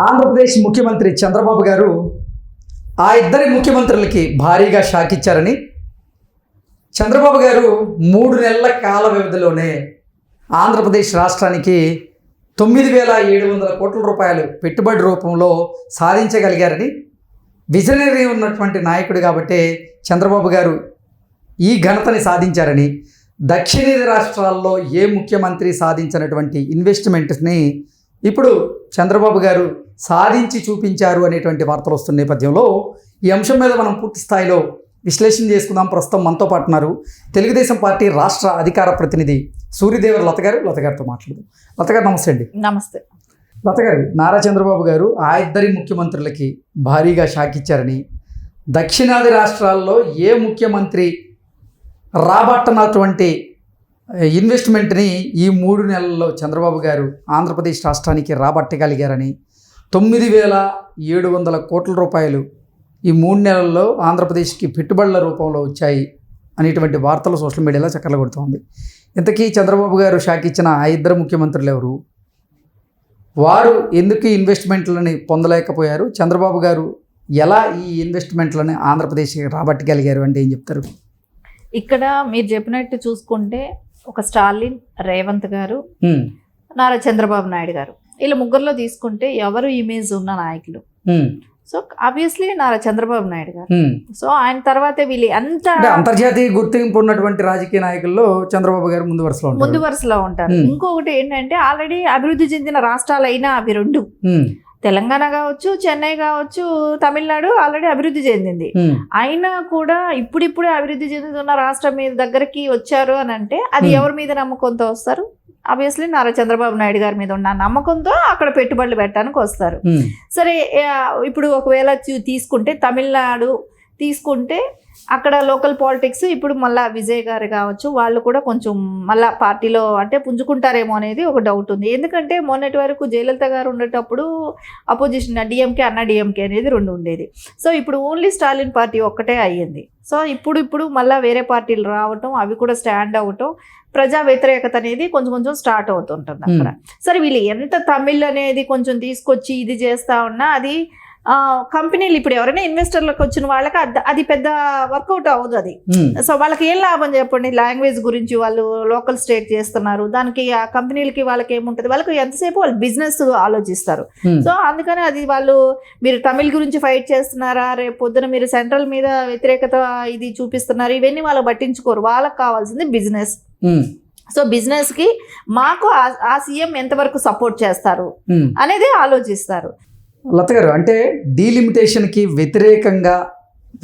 ఆంధ్రప్రదేశ్ ముఖ్యమంత్రి చంద్రబాబు గారు ఆ ఇద్దరి ముఖ్యమంత్రులకి భారీగా షాక్ ఇచ్చారని చంద్రబాబు గారు మూడు నెలల కాల వ్యవధిలోనే ఆంధ్రప్రదేశ్ రాష్ట్రానికి తొమ్మిది వేల ఏడు వందల కోట్ల రూపాయలు పెట్టుబడి రూపంలో సాధించగలిగారని విజనరీ ఉన్నటువంటి నాయకుడు కాబట్టి చంద్రబాబు గారు ఈ ఘనతని సాధించారని దక్షిణాది రాష్ట్రాల్లో ఏ ముఖ్యమంత్రి సాధించినటువంటి ఇన్వెస్ట్మెంట్స్ని ఇప్పుడు చంద్రబాబు గారు సాధించి చూపించారు అనేటువంటి వార్తలు వస్తున్న నేపథ్యంలో ఈ అంశం మీద మనం పూర్తి స్థాయిలో విశ్లేషణ చేసుకుందాం. ప్రస్తుతం మనతో పాటు ఉన్నారు తెలుగుదేశం పార్టీ రాష్ట్ర అధికార ప్రతినిధి సూర్యదేవర్ లత గారు. లత గారితో మాట్లాడదాం. లత గారు నమస్తే అండి. నమస్తే. లత గారు నారా చంద్రబాబు గారు ఆ ఇద్దరి ముఖ్యమంత్రులకి భారీగా షాక్ ఇచ్చారని దక్షిణాది రాష్ట్రాల్లో ఏ ముఖ్యమంత్రి రాబట్టనటువంటి ఇన్వెస్ట్మెంట్ని ఈ మూడు నెలల్లో చంద్రబాబు గారు ఆంధ్రప్రదేశ్ రాష్ట్రానికి రాబట్టగలిగారని తొమ్మిది వేల ఏడు వందల కోట్ల రూపాయలు ఈ మూడు నెలల్లో ఆంధ్రప్రదేశ్కి పెట్టుబడుల రూపంలో వచ్చాయి అనేటువంటి వార్తలు సోషల్ మీడియాలో చక్కర్లు కొడుతోంది ఇంతకీ చంద్రబాబు గారు షాక్ ఇచ్చిన ఆ ఇద్దరు ముఖ్యమంత్రులు ఎవరు? వారు ఎందుకు ఇన్వెస్ట్మెంట్లని పొందలేకపోయారు? చంద్రబాబు గారు ఎలా ఈ ఇన్వెస్ట్మెంట్లని ఆంధ్రప్రదేశ్కి రాబట్టగలిగారు అంటే ఏం చెప్తారు? ఇక్కడ మీరు చెప్పినట్టు చూసుకుంటే ఒక స్టాలిన్ రేవంత్ గారు నారా చంద్రబాబు నాయుడు గారు. వీళ్ళ ముగ్గురులో తీసుకుంటే ఎవరు ఇమేజ్ ఉన్న నాయకులు? So obviously Nara Chandrababu Naidu garu. So ఆయన తర్వాతే వీళ్ళు అంత అంటే అంతర్జాతీయ గుర్తింపు ఉన్నటువంటి రాజకీయ నాయకుల్లో చంద్రబాబు గారు ముందు వరుసలో ముందు వరుసలో ఉంటారు. ఇంకొకటి ఏంటంటే ఆల్రెడీ అభివృద్ధి చెందిన రాష్ట్రాలైనా అవి రెండు. తెలంగాణ కావచ్చు చెన్నై కావచ్చు తమిళనాడు ఆల్రెడీ అభివృద్ధి చెందింది. అయినా కూడా ఇప్పుడిప్పుడే అభివృద్ధి చెందుతున్న రాష్ట్రం మీద దగ్గరికి వచ్చారు అని అంటే అది. ఎవరి మీద నమ్మకంతో వస్తారు? ఆబ్వియస్లీ నారా చంద్రబాబు నాయుడు గారి మీద ఉన్న నమ్మకంతో అక్కడ పెట్టుబడులు పెట్టడానికి వస్తారు. సరే ఇప్పుడు ఒకవేళ తీసుకుంటే తమిళనాడు తీసుకుంటే అక్కడ లోకల్ పాలిటిక్స్ ఇప్పుడు మళ్ళా విజయ్ గారు కావచ్చు వాళ్ళు కూడా కొంచెం మళ్ళా పార్టీలో అంటే పుంజుకుంటారేమో అనేది ఒక డౌట్ ఉంది. ఎందుకంటే మొన్నటి వరకు జయలలిత గారు ఉండేటప్పుడు అపోజిషన్ డిఎంకే అన్న డిఎంకే అనేది రెండు ఉండేది. సో ఇప్పుడు ఓన్లీ స్టాలిన్ పార్టీ ఒక్కటే అయ్యింది. సో ఇప్పుడు ఇప్పుడు మళ్ళీ వేరే పార్టీలు రావటం అవి కూడా స్టాండ్ అవటం ప్రజా వ్యతిరేకత అనేది కొంచెం కొంచెం స్టార్ట్ అవుతుంటుంది అక్కడ. సరే వీళ్ళు ఎంత తమిళ్ అనేది కొంచెం తీసుకొచ్చి ఇది చేస్తా ఉన్నా అది కంపెనీలు ఇప్పుడు ఎవరైనా ఇన్వెస్టర్లకు వచ్చిన వాళ్ళకి అద్- పెద్ద వర్కౌట్ అవ్వదు అది. సో వాళ్ళకి ఏం లాభం చెప్పండి? లాంగ్వేజ్ గురించి వాళ్ళు లోకల్ స్టేట్ చేస్తున్నారు. దానికి ఆ కంపెనీలకి వాళ్ళకి ఏముంటుంది? వాళ్ళకి ఎంతసేపు వాళ్ళు బిజినెస్ ఆలోచిస్తారు. సో అందుకని అది వాళ్ళు మీరు తమిళ్ గురించి ఫైట్ చేస్తున్నారా? రేపు పొద్దున మీరు సెంట్రల్ మీద వ్యతిరేకత ఇది చూపిస్తున్నారు. ఇవన్నీ వాళ్ళు పట్టించుకోరు. వాళ్ళకి కావాల్సింది బిజినెస్. సో బిజినెస్కి మాకు ఆ- సీఎం ఎంతవరకు సపోర్ట్ చేస్తారు. అనేది ఆలోచిస్తారు. లత గారు అంటే డీలిమిటేషన్కి వ్యతిరేకంగా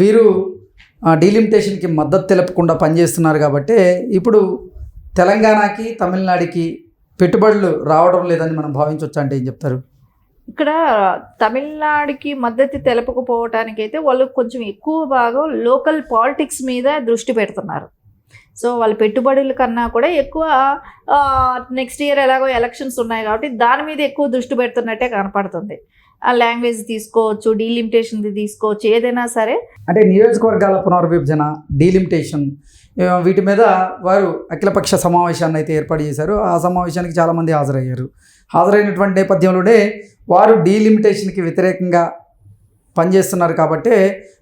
వీరు డీలిమిటేషన్కి మద్దతు తెలపకుండా పనిచేస్తున్నారు కాబట్టి ఇప్పుడు తెలంగాణకి తమిళనాడుకి పెట్టుబడులు రావడం లేదని మనం భావించవచ్చు అంటే ఏం చెప్తారు? ఇక్కడ తమిళనాడుకి మద్దతు తెలపకపోవటానికి అయితే వాళ్ళు కొంచెం ఎక్కువ భాగం లోకల్ పాలిటిక్స్ మీద దృష్టి పెడుతున్నారు. సో వాళ్ళ పెట్టుబడుల కన్నా కూడా ఎక్కువ నెక్స్ట్ ఇయర్ ఎలాగో ఎలక్షన్స్ ఉన్నాయి కాబట్టి దాని మీద ఎక్కువ దృష్టి పెడుతున్నట్టే కనపడుతుంది. ఆ లాంగ్వేజ్ తీసుకోవచ్చు డీలిమిటేషన్ తీసుకోవచ్చు ఏదైనా సరే. అంటే నియోజకవర్గాల పునర్విభజన డీలిమిటేషన్ వీటి మీద వారు అఖిలపక్ష సమావేశాన్ని అయితే ఏర్పాటు చేశారు. ఆ సమావేశానికి చాలామంది హాజరయ్యారు. హాజరైనటువంటి నేపథ్యంలోనే వారు డీలిమిటేషన్కి వ్యతిరేకంగా పనిచేస్తున్నారు కాబట్టి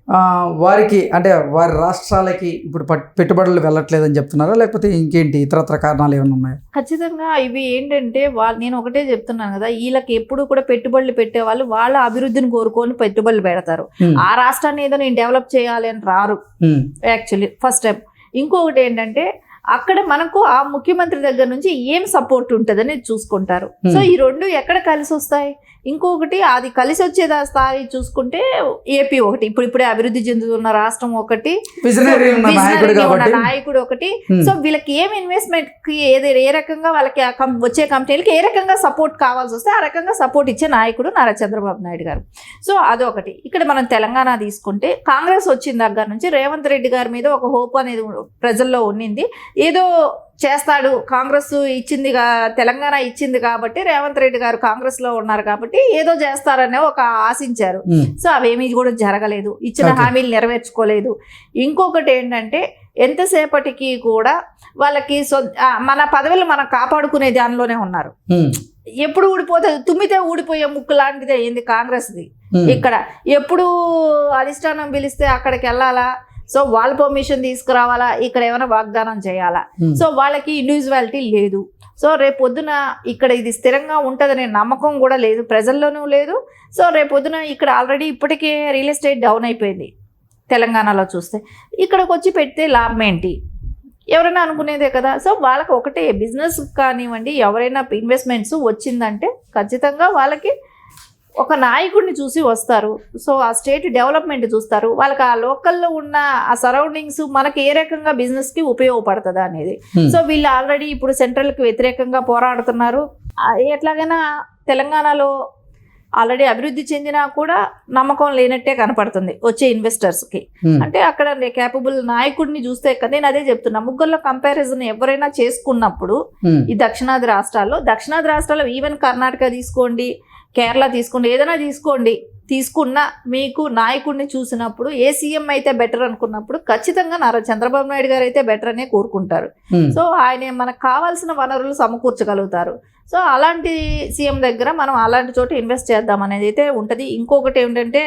ఆ, వారికి అంటే వారి రాష్ట్రాలకి ఇప్పుడు పట్- పెట్టుబడులు వెళ్ళట్లేదని చెప్తున్నారా? లేకపోతే ఇంకేంటి ఇతరత్ర కారణాలు ఏమైనా ఉన్నాయా? ఖచ్చితంగా ఇవి ఏంటంటే వాళ్ళు నేను ఒకటే చెప్తున్నాను కదా వీళ్ళకి ఎప్పుడు కూడా పెట్టుబడులు పెట్టే వాళ్ళు వాళ్ళ అభివృద్ధిని కోరుకొని పెట్టుబడులు పెడతారు. ఆ రాష్ట్రాన్ని ఏదో నేను డెవలప్ చేయాలి అని రారు. యాక్చువల్లీ ఫస్ట్ స్టెప్ ఇంకొకటి ఏంటంటే అక్కడ మనకు ఆ ముఖ్యమంత్రి దగ్గర నుంచి ఏం సపోర్ట్ ఉంటుందని చూసుకుంటారు. So Hmm. ఈ రెండు ఎక్కడ కలిసి వస్తాయి? ఇంకొకటి అది కలిసి వచ్చేది ఆ స్థాయి చూసుకుంటే ఏపీ ఒకటి. ఇప్పుడు ఇప్పుడే అభివృద్ధి చెందుతున్న రాష్ట్రం ఒకటి. నాయకుడు ఒకటి. సో వీళ్ళకి ఏం ఇన్వెస్ట్మెంట్కి ఏది ఏ రకంగా వాళ్ళకి వచ్చే కంపెనీలకి ఏ రకంగా సపోర్ట్ కావాల్సి వస్తే ఆ రకంగా సపోర్ట్ ఇచ్చే నాయకుడు నారా చంద్రబాబు నాయుడు గారు. సో అదొకటి. ఇక్కడ మనం తెలంగాణ తీసుకుంటే కాంగ్రెస్ వచ్చిన దగ్గర నుంచి రేవంత్ రెడ్డి గారి మీద ఒక హోప్ అనేది ప్రజల్లో ఉన్నింది. ఏదో చేస్తాడు. కాంగ్రెస్ ఇచ్చింది తెలంగాణ ఇచ్చింది కాబట్టి రేవంత్ రెడ్డి గారు కాంగ్రెస్లో ఉన్నారు కాబట్టి ఏదో చేస్తారనే ఒక ఆశించారు. సో అవేమీ కూడా జరగలేదు. ఇచ్చిన. హామీలు నెరవేర్చుకోలేదు. ఇంకొకటి ఏంటంటే ఎంతసేపటికి కూడా వాళ్ళకి మన పదవులు మనం కాపాడుకునే దానిలోనే ఉన్నారు. ఎప్పుడు ఊడిపోతుంది తుమ్మితే ఊడిపోయే ముక్కు లాంటిదే ఏంది కాంగ్రెస్ది. ఇక్కడ ఎప్పుడు అధిష్టానం పిలిస్తే అక్కడికి వెళ్ళాలా? సో వాళ్ళ పర్మిషన్ తీసుకురావాలా? ఇక్కడ ఏమైనా వాగ్దానం చేయాలా? ఉమ్, సో వాళ్ళకి ఇండివిజువాలిటీ లేదు. సో రేపు పొద్దున ఇక్కడ ఇది స్థిరంగా ఉంటుందనే నమ్మకం కూడా లేదు ప్రజల్లోనూ లేదు. సో రేపు పొద్దున ఇక్కడ ఆల్రెడీ ఇప్పటికే రియల్ ఎస్టేట్ డౌన్ అయిపోయింది తెలంగాణలో చూస్తే. ఇక్కడికి వచ్చి పెడితే లాభం ఏంటి? ఎవరైనా అనుకునేదే కదా? సో వాళ్ళకి ఒకటే బిజినెస్ కానివ్వండి ఎవరైనా ఇన్వెస్ట్మెంట్స్ వచ్చిందంటే ఖచ్చితంగా వాళ్ళకి ఒక నాయకుడిని చూసి వస్తారు. సో ఆ స్టేట్ డెవలప్మెంట్ చూస్తారు. వాళ్ళకి ఆ లోకల్లో ఉన్న ఆ సరౌండింగ్స్ మనకి ఏ రకంగా బిజినెస్కి ఉపయోగపడుతుంది అనేది. సో వీళ్ళు ఆల్రెడీ ఇప్పుడు సెంట్రల్కి వ్యతిరేకంగా పోరాడుతున్నారు. ఎట్లాగైనా తెలంగాణలో ఆల్రెడీ అభివృద్ధి చెందినా కూడా నమ్మకం లేనట్టే కనపడుతుంది వచ్చే ఇన్వెస్టర్స్కి. అంటే అక్కడ కేపబుల్ నాయకుడిని చూస్తే కదా నేను అదే చెప్తున్నా ముగ్గురులో కంపారిజన్ ఎవరైనా చేసుకున్నప్పుడు ఈ దక్షిణాది రాష్ట్రాల్లో దక్షిణాది రాష్ట్రాల్లో ఈవెన్ కర్ణాటక తీసుకోండి కేరళ తీసుకోండి ఏదైనా తీసుకోండి. తీసుకున్న మీకు నాయకుడిని చూసినప్పుడు ఏ సీఎం అయితే బెటర్ అనుకున్నప్పుడు ఖచ్చితంగా నారా చంద్రబాబు నాయుడు గారు అయితే బెటర్ అనే కోరుకుంటారు. ఉమ్, సో ఆయన మనకు కావాల్సిన వనరులు సమకూర్చగలుగుతారు. సో అలాంటి సీఎం దగ్గర మనం అలాంటి చోట ఇన్వెస్ట్ చేద్దాం అనేది అయితే ఉంటుంది. ఇంకొకటి ఏంటంటే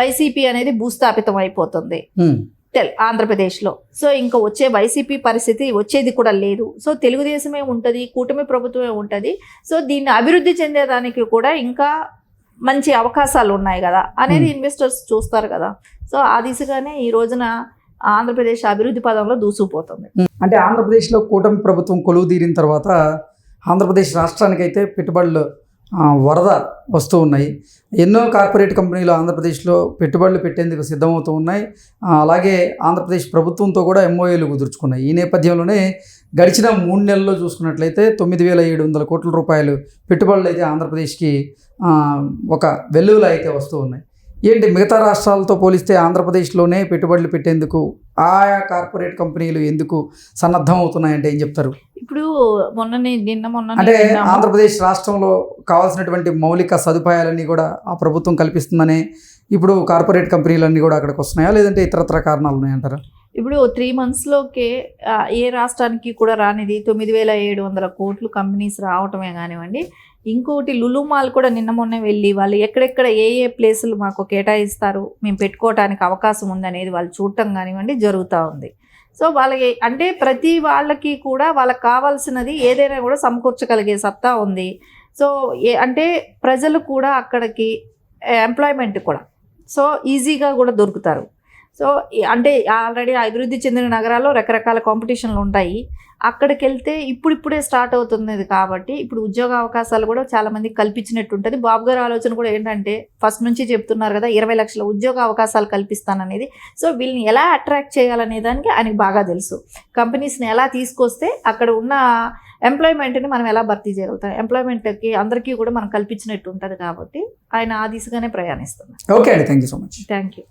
వైసీపీ అనేది భూస్థాపితం అయిపోతుంది. ఉమ్, తెల్ ఆంధ్రప్రదేశ్లో. సో ఇంకా వచ్చే వైసీపీ పరిస్థితి వచ్చేది కూడా లేదు. సో తెలుగుదేశమే ఉంటుంది కూటమి ప్రభుత్వమే ఉంటుంది. సో దీన్ని అభివృద్ధి చెందేదానికి కూడా ఇంకా మంచి అవకాశాలు ఉన్నాయి కదా అనేది Hmm. ఇన్వెస్టర్స్ చూస్తారు కదా. సో ఆ దిశగానే ఈ రోజున ఆంధ్రప్రదేశ్ అభివృద్ధి పదంలో దూసుకుపోతుంది. అంటే ఆంధ్రప్రదేశ్లో కూటమి ప్రభుత్వం కొలువు తీరిన తర్వాత ఆంధ్రప్రదేశ్ రాష్ట్రానికైతే పెట్టుబడులు వరద వస్తూ ఉన్నాయి. ఎన్నో కార్పొరేట్ కంపెనీలు ఆంధ్రప్రదేశ్లో పెట్టుబడులు పెట్టేందుకు సిద్ధమవుతూ ఉన్నాయి. అలాగే ఆంధ్రప్రదేశ్ ప్రభుత్వంతో కూడా ఎంఓఏలు కుదుర్చుకున్నాయి. ఈ నేపథ్యంలోనే గడిచిన మూడు నెలల్లో చూసుకున్నట్లయితే తొమ్మిది వేల ఏడు వందల కోట్ల రూపాయలు పెట్టుబడులు అయితే ఆంధ్రప్రదేశ్కి ఒక వెల్లువలు అయితే వస్తూ ఉన్నాయి. ఏంటి మిగతా రాష్ట్రాలతో పోలిస్తే ఆంధ్రప్రదేశ్లోనే పెట్టుబడులు పెట్టేందుకు ఆయా కార్పొరేట్ కంపెనీలు ఎందుకు సన్నద్ధం అవుతున్నాయంటే ఏం చెప్తారు? ఇప్పుడు మొన్ననే నిన్న మొన్న అంటే ఆంధ్రప్రదేశ్ రాష్ట్రంలో కావాల్సినటువంటి మౌలిక సదుపాయాలన్నీ కూడా ఆ ప్రభుత్వం కల్పిస్తుందనే ఇప్పుడు కార్పొరేట్ కంపెనీలన్నీ కూడా అక్కడికి వస్తున్నాయా? లేదంటే ఇతరత్ర కారణాలు ఉన్నాయంటారా ఇప్పుడు త్రీ మంత్స్లోకే ఏ రాష్ట్రానికి కూడా రానిది తొమ్మిది వేల ఏడు వందల కోట్లు కంపెనీస్ రావటమే కానివ్వండి ఇంకోటి లులు మాల్ కూడా నిన్న మొన్న వెళ్ళి వాళ్ళు ఎక్కడెక్కడ ఏ ఏ ప్లేసులు మాకు కేటాయిస్తారు మేము పెట్టుకోవటానికి అవకాశం ఉందనేది వాళ్ళు చూడటం కానివ్వండి జరుగుతూ ఉంది. సో వాళ్ళకి అంటే ప్రతి వాళ్ళకి కూడా వాళ్ళకి కావాల్సినది ఏదైనా కూడా సమకూర్చగలిగే సత్తా ఉంది. సో ఏ అంటే ప్రజలు కూడా అక్కడికి ఎంప్లాయ్మెంట్ కూడా. సో ఈజీగా కూడా దొరుకుతారు. సో అంటే ఆల్రెడీ అభివృద్ధి చెందిన నగరాల్లో రకరకాల కాంపిటీషన్లు ఉంటాయి. అక్కడికి వెళ్తే ఇప్పుడిప్పుడే స్టార్ట్ అవుతున్నది కాబట్టి ఇప్పుడు ఉద్యోగ అవకాశాలు కూడా చాలా మందికి కల్పించినట్టు ఉంటుంది బాబు గారి ఆలోచన కూడా ఏంటంటే ఫస్ట్ నుంచి చెప్తున్నారు కదా ఇరవై లక్షల ఉద్యోగ అవకాశాలు కల్పిస్తాననేది. సో వీళ్ళని ఎలా అట్రాక్ట్ చేయాలనే దానికి ఆయనకి బాగా తెలుసు. కంపెనీస్ని ఎలా తీసుకొస్తే అక్కడ ఉన్న ఎంప్లాయ్మెంట్ని మనం ఎలా భర్తీ చేయగలుగుతాం? ఎంప్లాయ్మెంట్కి అందరికీ కూడా మనం కల్పించినట్టు ఉంటుంది కాబట్టి ఆయన ఆ దిశగానే ప్రయాణిస్తున్నారు. ఓకే అండి. Thank you so much. Thank you.